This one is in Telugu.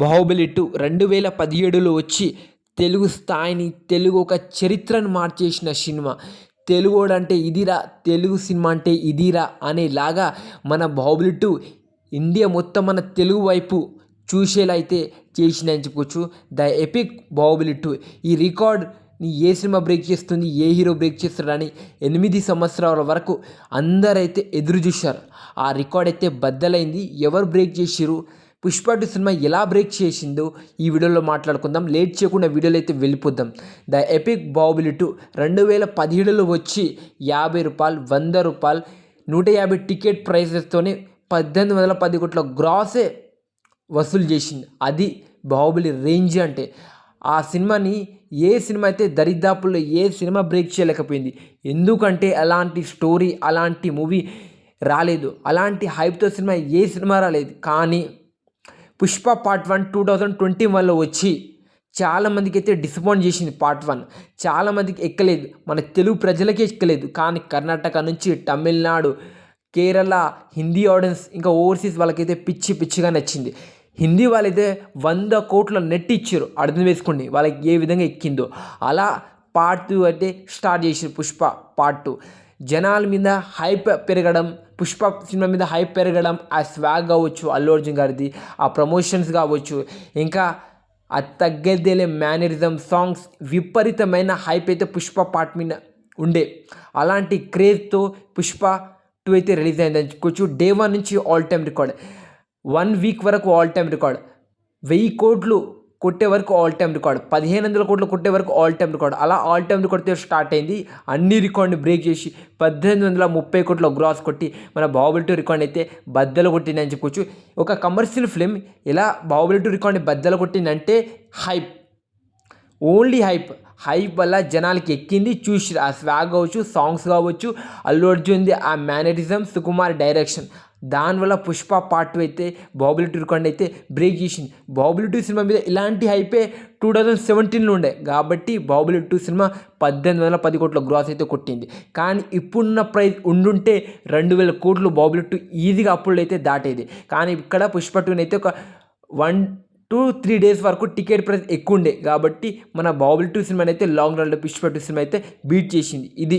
బాహుబలి టూ రెండు వేల పదిహేడులో వచ్చి తెలుగు స్థాయిని తెలుగు ఒక చరిత్రను మార్చేసిన సినిమా. తెలుగోడు అంటే ఇదిరా తెలుగు సినిమా అంటే ఇదిరా అనేలాగా మన బాహుబలి టూ ఇండియా మొత్తం మన తెలుగు వైపు చూసేలా అయితే చేసిందని చెప్పుకోవచ్చు. ద ఎపిక్ బాహుబలి టూ ఈ రికార్డ్ని ఏ సినిమా బ్రేక్ చేస్తుంది ఏ హీరో బ్రేక్ చేస్తాడని ఎనిమిది సంవత్సరాల వరకు అందరైతే ఎదురు చూశారు. ఆ రికార్డ్ అయితే బద్దలైంది. ఎవరు బ్రేక్ చేసిరు పుష్ప టూ సినిమా ఎలా బ్రేక్ చేసిందో ఈ వీడియోలో మాట్లాడుకుందాం. లేట్ చేయకుండా వీడియోలో అయితే వెళ్ళిపోద్దాం ద ఎపిక్ బాహుబలి టూ రెండు వేల పదిహేడులో వచ్చి యాభై రూపాయలు వంద రూపాయలు నూట యాభై టికెట్ ప్రైసెస్తోనే పద్దెనిమిది వందల పది కోట్ల గ్రాసే వసూలు చేసింది. అది బాహుబలి రేంజ్ అంటే. ఆ సినిమాని ఏ సినిమా అయితే దరిదాపుల్లో ఏ సినిమా బ్రేక్ చేయలేకపోయింది. ఎందుకంటే అలాంటి స్టోరీ అలాంటి మూవీ రాలేదు. అలాంటి హైప్తో సినిమా ఏ సినిమా రాలేదు. కానీ Pushpa part one two thousand twenty వన్లో వచ్చి చాలామందికి అయితే డిసప్పాయింట్ చేసింది పార్ట్ వన్. చాలామందికి ఎక్కలేదు. మన తెలుగు ప్రజలకే ఎక్కలేదు. కానీ కర్ణాటక నుంచి తమిళనాడు కేరళ హిందీ ఆడియన్స్ ఇంకా ఓవర్సీస్ వాళ్ళకైతే పిచ్చి పిచ్చిగా నచ్చింది. హిందీ వాళ్ళైతే వంద కోట్ల నెట్ ఇచ్చారు. అర్థం వేసుకోండి వాళ్ళకి ఏ విధంగా ఎక్కిందో. అలా పార్ట్ టూ అయితే స్టార్ట్ చేసారు పుష్ప పార్ట్ టూ. జనాల మీద హైప్ పెరగడం పుష్ప సినిమా మీద హైప్ పెరగడం ఆ స్వాగ్ కావచ్చు అల్లు అర్జున్ గారిది ఆ ప్రమోషన్స్ కావచ్చు ఇంకా ఆ తగ్గేదేలే మేనరిజం సాంగ్స్ విపరీతమైన హైప్ అయితే పుష్ప పార్ట్ మీద ఉండే. అలాంటి క్రేజ్తో పుష్ప టూ అయితే రిలీజ్ అయిందని అనుకోవచ్చు డే వన్ నుంచి all time record. One week వరకు ఆల్ టైమ్ రికార్డ్. వెయ్యి కోట్లు కొట్టే వరకు ఆల్ టైమ్ రికార్డ్ పదిహేను వందల కోట్లు కొట్టే వరకు ఆల్ టైమ్ రికార్డ్ అలా ఆల్ టైమ్ రికార్డ్తో స్టార్ట్ అయింది. అన్ని రికార్డుని బ్రేక్ చేసి పద్దెనిమిది వందల ముప్పై కోట్ల గ్రాస్ కొట్టి మన బాహుబలి టూ రికార్డ్ అయితే బద్దలు కొట్టిందని చెప్పుకోవచ్చు ఒక కమర్షియల్ ఫిల్మ్ ఎలా బాహుబలి టూ రికార్డ్ని బద్దలు కొట్టిందంటే హైప్ ఓన్లీ హైప్ హైప్ వల్ల జనాలకి ఎక్కింది చూసి ఆ స్వాగ్ కావచ్చు సాంగ్స్ కావచ్చు అల్లు అర్జున్ది ఆ మేనరిజం సుకుమార్ డైరెక్షన్ దానివల్ల పుష్ప పార్ట్ టూ అయితే బాబులి టూ రికార్డ్ అయితే బ్రేక్ చేసింది. బాబులి టూ సినిమా మీద ఇలాంటి హైపే టూ థౌజండ్ సెవెంటీన్లో ఉండే. కాబట్టి బాబులి టూ సినిమా పద్దెనిమిది వందల పది కోట్ల గ్రాస్ అయితే కొట్టింది. కానీ ఇప్పుడున్న ప్రైస్ ఉండుంటే రెండు వేల కోట్లు బాబులి టూ ఈజీగా అప్పుడు అయితే దాటేది. కానీ ఇక్కడ పుష్ప టూని అయితే ఒక వన్ టూ త్రీ డేస్ వరకు టికెట్ ప్రైస్ ఎక్కువ ఉండే. కాబట్టి మన బాబులి టూ సినిమా అయితే లాంగ్ రన్లో పుష్ప టూ సినిమా అయితే బీట్ చేసింది. ఇది